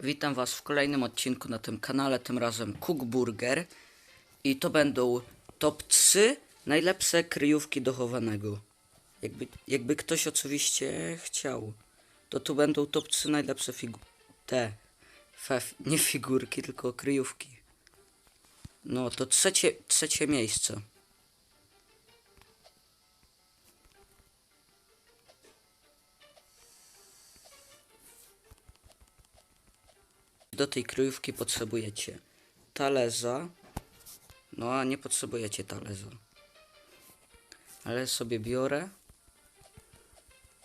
Witam Was w kolejnym odcinku na tym kanale, tym razem Cook Burger. I to będą top 3 najlepsze kryjówki do chowanego. Jakby, jakby ktoś oczywiście chciał, to tu będą top 3 najlepsze figu... te. Fe, nie figurki, tylko kryjówki. No to trzecie, trzecie miejsce. Do tej kryjówki potrzebujecie talerza. No a nie potrzebujecie talerza. Ale sobie biorę.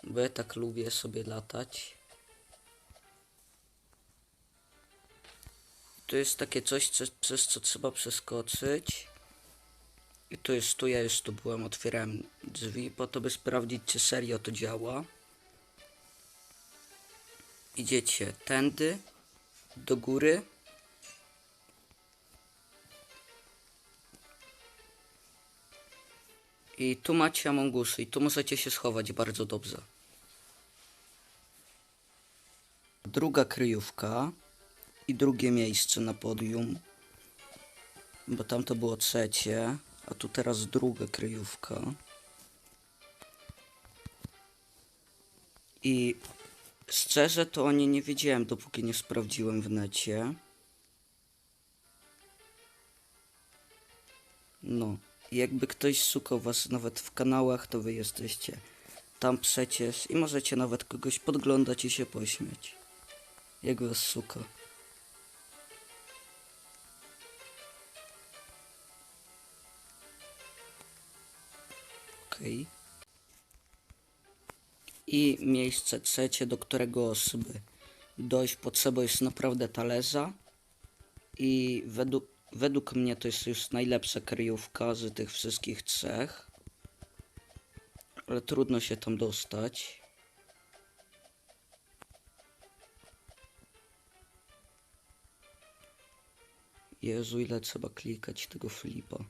Bo ja tak lubię sobie latać. To jest takie coś, co, przez co trzeba przeskoczyć. I to jest tu, ja już tu byłem, otwierałem drzwi po to, by sprawdzić, czy serio to działa. Idziecie tędy do góry. I tu macie amongusy i tu możecie się schować bardzo dobrze. Druga kryjówka i drugie miejsce na podium. Bo tam to było trzecie, a tu teraz druga kryjówka. I Szczerze to o niej nie wiedziałem, dopóki nie sprawdziłem w necie. No, jakby ktoś szukał was nawet w kanałach, to wy jesteście tam przecież i możecie nawet kogoś podglądać i się pośmiać. Jak was szuka. Okej. I miejsce trzecie, do którego osoby dojść potrzeba jest naprawdę talerza. I według, według mnie to jest już najlepsza kryjówka z tych wszystkich trzech. Ale trudno się tam dostać. Jezu, ile trzeba klikać tego flipa.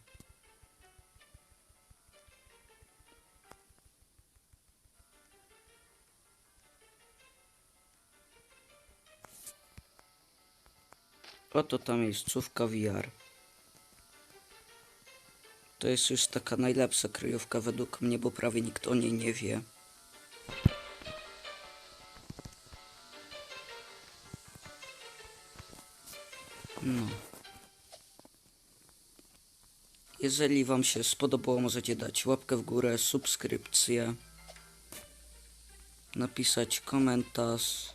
Oto ta miejscówka VR. To jest już taka najlepsza kryjówka według mnie, bo prawie nikt o niej nie wie. No. Jeżeli wam się spodobało, możecie dać łapkę w górę, subskrypcję, napisać komentarz